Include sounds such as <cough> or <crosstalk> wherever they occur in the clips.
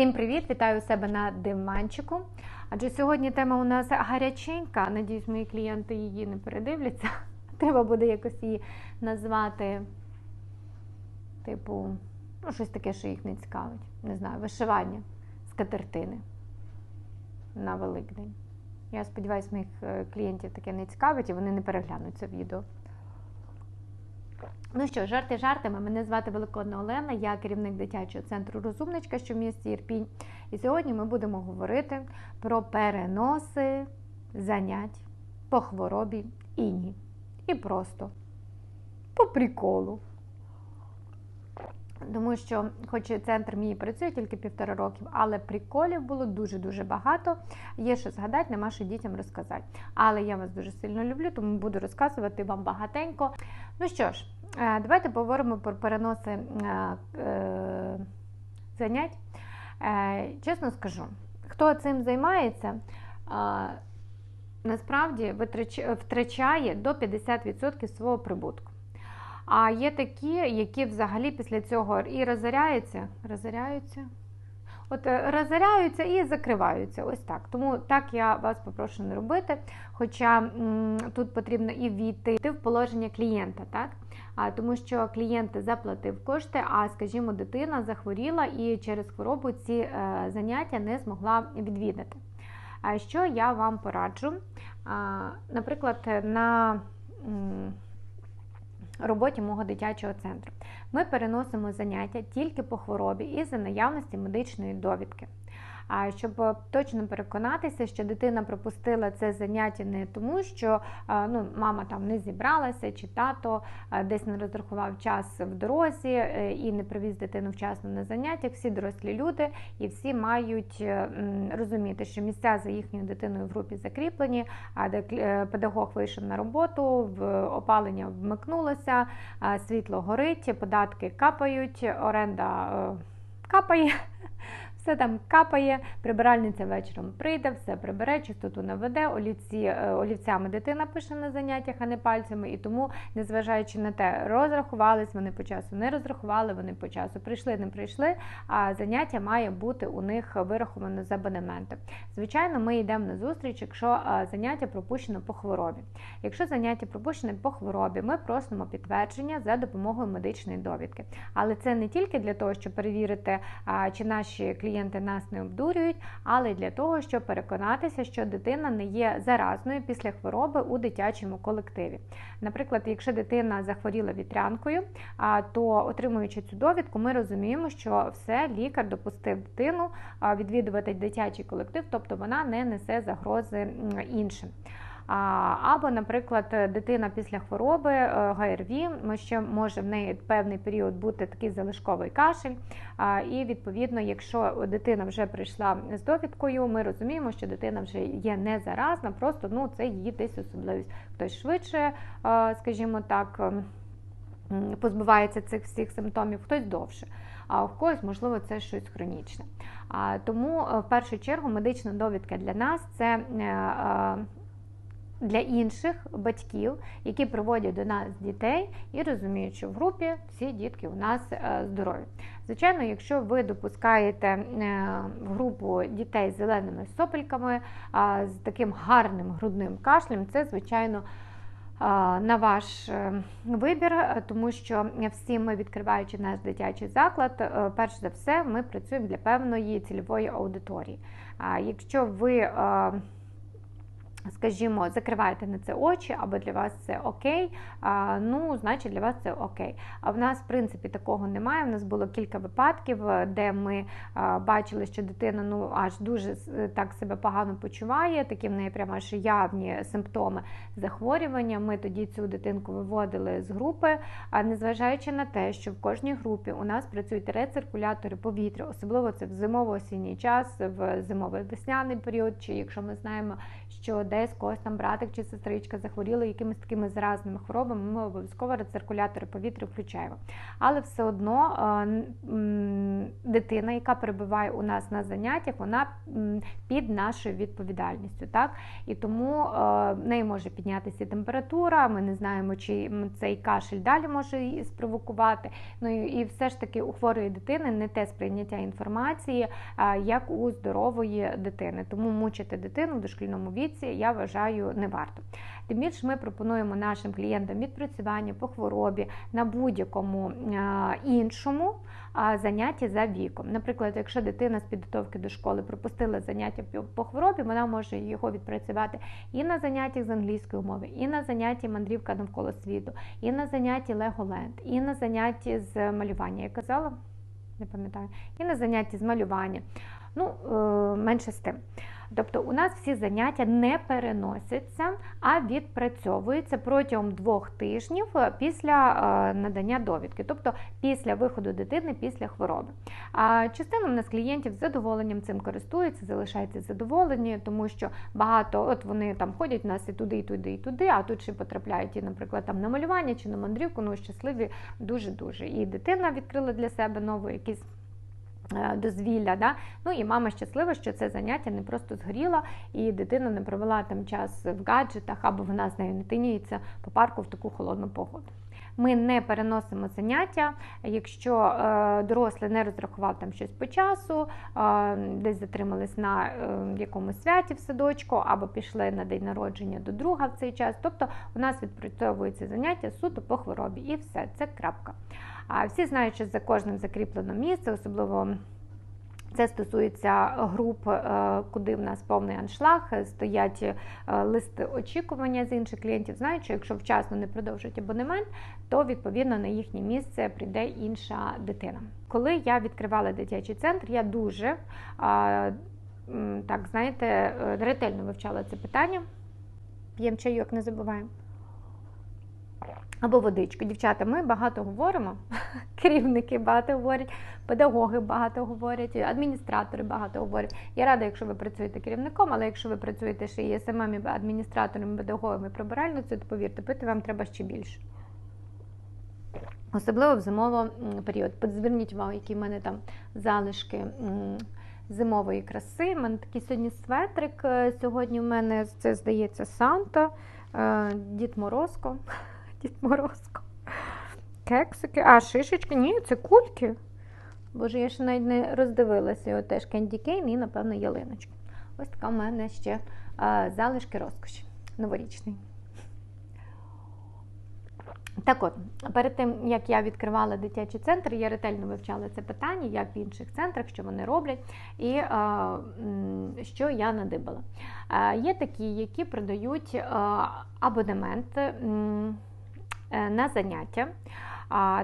Всім привіт! Вітаю себе на диванчику. Адже сьогодні тема у нас гаряченька. Надіюсь, мої клієнти її не передивляться. <laughs> Треба буде якось її назвати, типу, ну, щось таке, що їх не цікавить. Не знаю, вишивання з катертини на Великдень. Я сподіваюся, моїх е, клієнтів таке не цікавить і вони не переглянуть це відео. Ну що, жарти жартами. Мене звати Великодна Олена, я керівник дитячого центру Розумничка, що в місті Ірпінь. І сьогодні ми будемо говорити про переноси занять по хворобі іні. І просто по приколу. Тому що, хоч і центр мій працює тільки півтора років, але приколів було дуже-дуже багато. Є що згадати, нема що дітям розказати. Але я вас дуже сильно люблю, тому буду розказувати вам багатенько. Ну що ж, е, давайте поговоримо про переноси е, е, занять. Чесно скажу, хто цим займається, насправді втрачає до 50% свого прибутку. А є такі, які взагалі після цього і розоряються, розоряються. От е, розоряються і закриваються. Ось так. Тому так я вас попрошу не робити. Хоча м, тут потрібно і війти в положення клієнта, так? А, тому що клієнт заплатив кошти, а, скажімо, дитина захворіла і через хворобу ці е, заняття не змогла відвідати. А що я вам пораджу? А, наприклад, на м, роботі мого дитячого центру. Ми переносимо заняття тільки по хворобі і за наявності медичної довідки щоб е, точно переконатися, що дитина пропустила це заняття не тому, що е, ну, мама там не зібралася, чи тато е, десь не розрахував час в дорозі і не привіз дитину вчасно на заняттях. Всі дорослі люди і всі мають розуміти, що місця за їхньою дитиною в групі закріплені, а де педагог вийшов на роботу, опалення вмикнулося, світло горить, податки капають, оренда капає все там капає, прибиральниця вечором прийде, все прибере, чистоту наведе, олівці, е, олівцями дитина пише на заняттях, а не пальцями. І тому, незважаючи на те, розрахувались, вони по часу не розрахували, вони по часу прийшли, не прийшли. А заняття має бути у них вираховано з абонементом. Звичайно, ми йдемо на зустріч, якщо е, заняття пропущено по хворобі. Якщо заняття пропущене по хворобі, ми просимо підтвердження за допомогою медичної довідки. Але це не тільки для того, щоб перевірити, чи наші клієнти клієнти нас не обдурюють, але для того, щоб переконатися, що дитина не є заразною після хвороби у дитячому колективі. Наприклад, якщо дитина захворіла вітрянкою, то отримуючи цю довідку, ми розуміємо, що все лікар допустив дитину відвідувати дитячий колектив, тобто вона не несе загрози іншим. Або, наприклад, дитина після хвороби е, ГРВІ, ще може в неї певний період бути такий залишковий кашель. І відповідно, якщо дитина вже прийшла з довідкою, ми розуміємо, що дитина вже є не заразна, просто ну це її десь особливість. Хтось швидше, скажімо так. Позбувається цих всіх симптомів, хтось довше, а в когось, можливо, це щось хронічне. Тому, е, в першу чергу, медична довідка для нас це е, для інших батьків, які приводять до нас дітей і розуміють, що в групі всі дітки у нас е, здорові. Звичайно, якщо ви допускаєте е, в групу дітей з зеленими сопельками, з таким гарним грудним кашлем, це, звичайно, на ваш е, вибір, тому що всі ми, відкриваючи наш дитячий заклад, перш за все, ми працюємо для певної цільової аудиторії. Якщо ви Скажімо, закриваєте на це очі, або для вас це окей, ну, значить для вас це окей. А в нас, в принципі, такого немає. У нас було кілька випадків, де ми бачили, що дитина ну, аж дуже так себе погано почуває, такі в неї прямо аж явні симптоми захворювання. Ми тоді цю дитинку виводили з групи, а незважаючи на те, що в кожній групі у нас працюють рециркулятори повітря, особливо це в зимово-осінній час, в зимовий весняний період, чи якщо ми знаємо, що десь когось там братик чи сестричка захворіли якимись такими заразними хворобами, ми обов'язково рециркулятори повітря включаємо. Але все одно дитина, яка перебуває у нас на заняттях, вона під нашою відповідальністю. Так? І тому в неї може піднятися температура, ми не знаємо, чи цей кашель далі може її спровокувати. Ну і все ж таки у хворої дитини не те сприйняття інформації, як у здорової дитини. Тому мучити дитину в дошкільному віці я вважаю не варто. Тим більше ми пропонуємо нашим клієнтам відпрацювання по хворобі на будь-якому іншому занятті за віком. Наприклад, якщо дитина з підготовки до школи пропустила заняття по хворобі, вона може його відпрацювати і на заняттях з англійської мови, і на занятті мандрівка навколо світу, і на занятті Леголенд, і на занятті з малювання. Я казала, не пам'ятаю, і на занятті з малювання. Ну, е, менше з тим. Тобто у нас всі заняття не переносяться, а відпрацьовуються протягом двох тижнів після е, надання довідки, тобто після виходу дитини після хвороби. А частина в нас клієнтів з задоволенням цим користуються, залишаються задоволені, тому що багато от вони там ходять у нас і туди, і туди, і туди, а тут ще потрапляють, і, наприклад, там на малювання чи на мандрівку, ну щасливі дуже-дуже. І дитина відкрила для себе нову якісь. Е, дозвілля. Да? Ну і мама щаслива, що це заняття не просто згоріло, і дитина не провела там час в гаджетах, або вона з нею не тиняється по парку в таку холодну погоду. Ми не переносимо заняття, якщо е, дорослий не розрахував там щось по часу, е, десь затримались на е, якомусь святі в садочку, або пішли на день народження до друга в цей час. Тобто у нас відпрацьовується заняття суто по хворобі, і все, це крапка. А всі знають, що за кожним закріплено місце, особливо. Це стосується груп, е, куди в нас повний аншлаг, стоять е, листи очікування з інших клієнтів. Знають, що якщо вчасно не продовжують абонемент, то відповідно на їхнє місце прийде інша дитина. Коли я відкривала дитячий центр, я дуже так знаєте, е, ретельно вивчала це питання. П'ємо чайок, не забуваємо або водичку. Дівчата, ми багато говоримо, <laughs> керівники багато говорять, педагоги багато говорять, адміністратори багато говорять. Я рада, якщо ви працюєте керівником, але якщо ви працюєте ще і самими адміністраторами, педагогами, прибиральницею, то повірте, пити вам треба ще більше. Особливо в зимовий період. Зверніть увагу, які в мене там залишки зимової краси. У мене такий сьогодні светрик. Е, сьогодні в мене це здається Санта, е, Дід Морозко. Дід Морозко. Кексики. А, шишечки? Ні, це кульки. Боже, я ще навіть не роздивилася. Його теж Кенді Кейн і, напевно, ялиночка. Ось така в мене ще а, залишки розкоші. Новорічний. Так от, перед тим, як я відкривала дитячий центр, я ретельно вивчала це питання, як в інших центрах, що вони роблять, і а, що я надибала. А, є такі, які продають а, абонемент. Е, на заняття.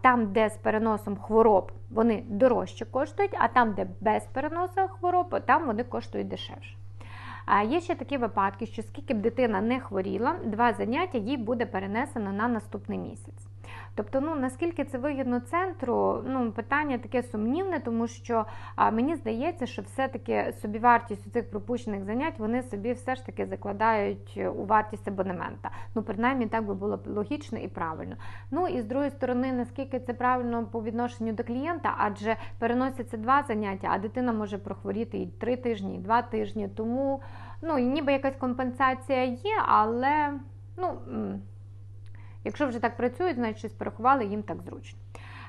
Там, де з переносом хвороб вони дорожче коштують, а там, де без переносу хвороб, там вони коштують дешевше. Є ще такі випадки, що скільки б дитина не хворіла, два заняття їй буде перенесено на наступний місяць. Тобто, ну наскільки це вигідно центру, ну питання таке сумнівне, тому що а, мені здається, що все-таки собівартість у цих пропущених занять вони собі все ж таки закладають у вартість абонемента. Ну, принаймні, так би було логічно і правильно. Ну і з другої сторони, наскільки це правильно по відношенню до клієнта, адже переносяться два заняття, а дитина може прохворіти і три тижні, і два тижні. Тому ну ніби якась компенсація є, але ну. Якщо вже так працюють, значить щось порахували, їм так зручно.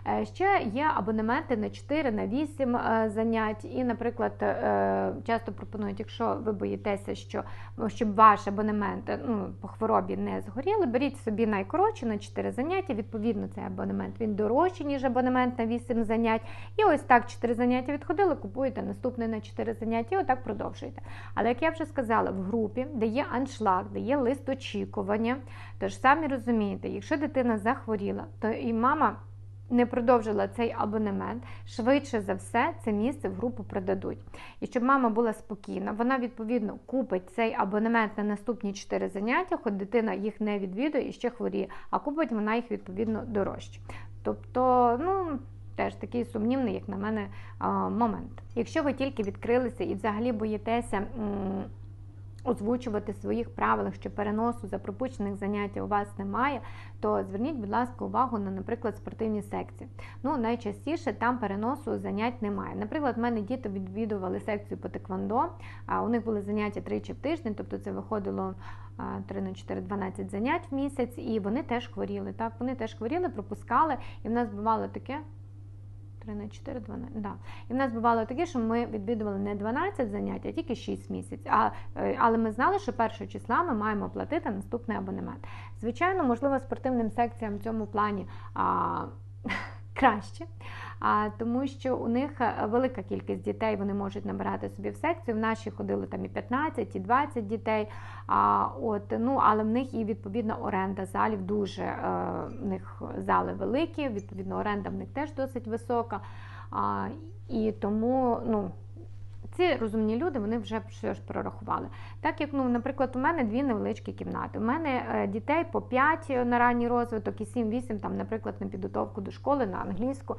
Е, ще є абонементи на 4, на 8 е, занять. І, наприклад, е, часто пропонують, якщо ви боїтеся, що щоб ваш абонемент ну, по хворобі не згоріли, беріть собі найкоротше на 4 заняття. Відповідно, цей абонемент він дорожчий, ніж абонемент на 8 занять. І ось так 4 заняття відходили, купуєте наступний на 4 заняття, і отак продовжуєте. Але як я вже сказала, в групі, де є аншлаг, де є лист очікування, тож самі розумієте, якщо дитина захворіла, то і мама не продовжила цей абонемент, швидше за все це місце в групу продадуть. І щоб мама була спокійна, вона відповідно купить цей абонемент на наступні 4 заняття, хоч дитина їх не відвідує і ще хворіє, а купить вона їх відповідно дорожче. Тобто, ну. Теж такий сумнівний, як на мене, момент. Якщо ви тільки відкрилися і взагалі боїтеся озвучувати своїх правилах, що переносу за пропущених занять у вас немає, то зверніть, будь ласка, увагу на, наприклад, спортивні секції. Ну, найчастіше там переносу занять немає. Наприклад, в мене діти відвідували секцію по теквондо, а у них були заняття тричі в тиждень, тобто це виходило 3 на 4, 12 занять в місяць, і вони теж хворіли. Так, вони теж хворіли, пропускали, і в нас бувало таке. 3 на 4, 12, да. І в нас бувало таке, що ми відвідували не 12 занять, а тільки 6 місяців. А, е, Але ми знали, що першого числа ми маємо платити наступний абонемент. Звичайно, можливо, спортивним секціям в цьому плані а, краще а, тому що у них е, велика кількість дітей вони можуть набирати собі в секцію. В наші ходили там і 15, і 20 дітей. А, от, ну, Але в них і відповідна оренда залів дуже е, в них зали великі, відповідно, оренда в них теж досить висока. А, І тому, ну ці розумні люди вони вже ж прорахували. Так як, ну, наприклад, у мене дві невеличкі кімнати. У мене е, дітей по 5 на ранній розвиток і 7-8, там, наприклад, на підготовку до школи на англійську.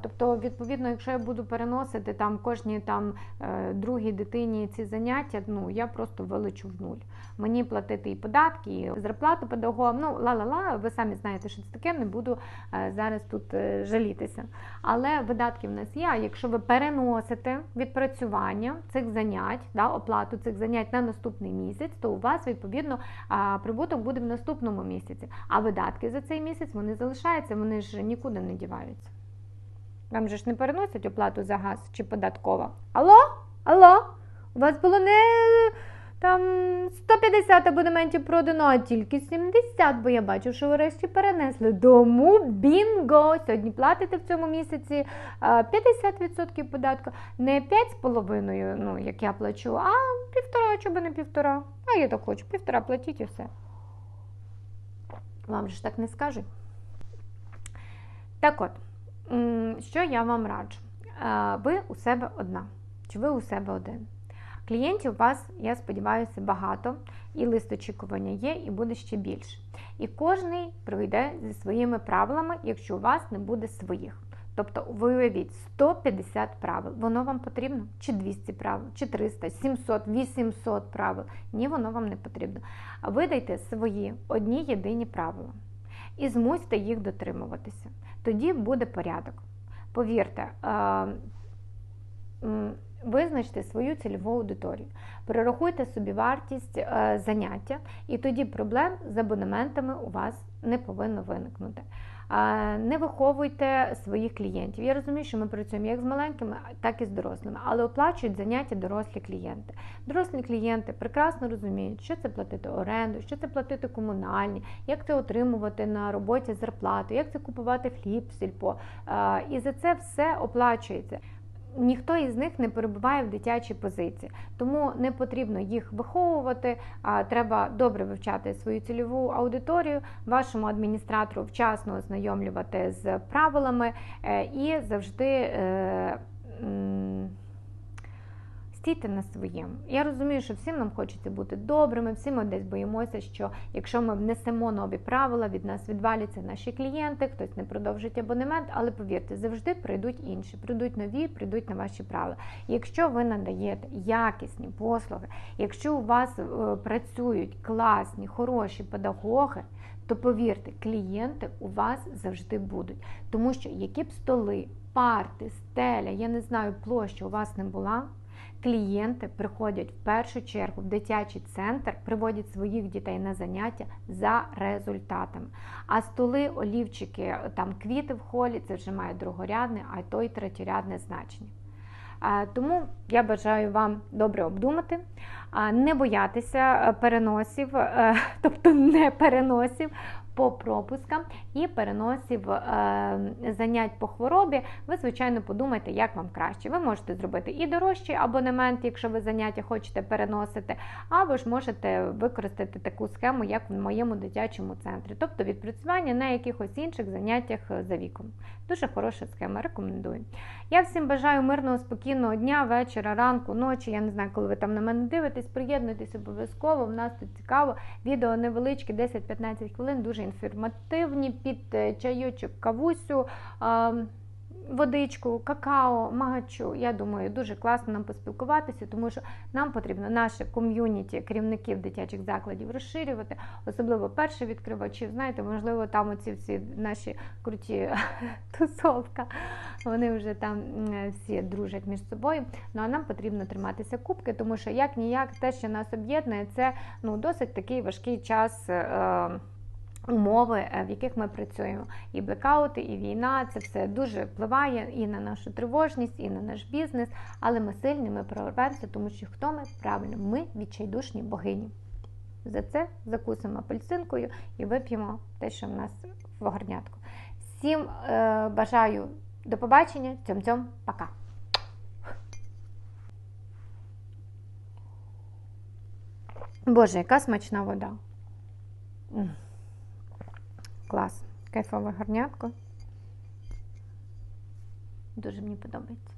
Тобто, відповідно, якщо я буду переносити там кожній там е, другій дитині ці заняття, ну я просто вилечу в нуль. Мені платити і податки, і зарплату педагогам. Ну ла-ла-ла, ви самі знаєте, що це таке, не буду е, зараз тут жалітися. Але видатки в нас є. А якщо ви переносите відпрацювання, нарахування цих занять, да, оплату цих занять на наступний місяць, то у вас, відповідно, прибуток буде в наступному місяці. А видатки за цей місяць вони залишаються, вони ж нікуди не діваються. Вам же ж не переносять оплату за газ чи податкова. Алло? Алло? У вас було не. Там 150 абонементів продано, а тільки 70, бо я бачу, що врешті перенесли. Тому бінго! Сьогодні платите в цьому місяці 50% податку. Не 5,5, ну, як я плачу, а півтора, чого не півтора. А я так хочу, півтора платіть і все. Вам ж так не скажуть. Так от, що я вам раджу? Ви у себе одна. Чи ви у себе один? Клієнтів у вас, я сподіваюся, багато, і лист очікування є, і буде ще більше. І кожний пройде зі своїми правилами, якщо у вас не буде своїх. Тобто, ви уявіть 150 правил. Воно вам потрібно? Чи 200 правил, чи 300, 700, 800 правил. Ні, воно вам не потрібно. Видайте свої одні єдині правила і змусьте їх дотримуватися. Тоді буде порядок. Повірте, Визначте свою цільову аудиторію, перерахуйте собі вартість е, заняття, і тоді проблем з абонементами у вас не повинно виникнути. Не виховуйте своїх клієнтів. Я розумію, що ми працюємо як з маленькими, так і з дорослими, але оплачують заняття дорослі клієнти. Дорослі клієнти прекрасно розуміють, що це платити оренду, що це платити комунальні, як це отримувати на роботі зарплату, як це купувати хліб, сільпо. І за це все оплачується ніхто із них не перебуває в дитячій позиції, тому не потрібно їх виховувати. а Треба добре вивчати свою цільову аудиторію, вашому адміністратору вчасно ознайомлювати з правилами е, і завжди. Стійте на своєму. Я розумію, що всім нам хочеться бути добрими, всі ми десь боїмося, що якщо ми внесемо нові правила, від нас відваляться наші клієнти, хтось не продовжить абонемент, але повірте, завжди прийдуть інші, прийдуть нові, прийдуть на ваші правила. Якщо ви надаєте якісні послуги, якщо у вас е, працюють класні, хороші педагоги, то повірте, клієнти у вас завжди будуть. Тому що які б столи, парти, стеля, я не знаю, площа у вас не була клієнти приходять в першу чергу в дитячий центр, приводять своїх дітей на заняття за результатами. А столи, олівчики, там квіти в холі це вже має другорядне, а то й третьорядне значення. Тому я бажаю вам добре обдумати, не боятися е, переносів, е, <laughs> тобто не переносів по пропускам і переносів е, занять по хворобі, ви, звичайно, подумайте, як вам краще. Ви можете зробити і дорожчий абонемент, якщо ви заняття хочете переносити, або ж можете використати таку схему, як в моєму дитячому центрі, тобто відпрацювання на якихось інших заняттях за віком. Дуже хороша схема, рекомендую. Я всім бажаю мирного, спокійного дня, вечора, ранку, ночі. Я не знаю, коли ви там на мене дивитесь, приєднуйтесь обов'язково. У нас тут цікаво. Відео невеличке, 10-15 хвилин, дуже інформативні, під е, чайочок, кавусю. водичку, какао, магачу. Я думаю, дуже класно нам поспілкуватися, тому що нам потрібно наше ком'юніті керівників дитячих закладів розширювати, особливо перших відкривачів. Знаєте, можливо, там оці всі наші круті <laughs> тусовка, вони вже там всі дружать між собою. Ну а нам потрібно триматися кубки, тому що як ніяк те, що нас об'єднує, це ну досить такий важкий час. Е, Умови, е, в яких ми працюємо, і блекаути, і війна це все дуже впливає і на нашу тривожність, і на наш бізнес. Але ми сильні, ми прорвемося, тому що хто ми правильно? Ми відчайдушні богині. За це закусимо апельсинкою і вип'ємо те, що в нас в горнятку. Всім е, бажаю до побачення. Цьом-цьом, пока. Боже, яка смачна вода. Клас. Кайфове гарнятко. Дуже мені подобається.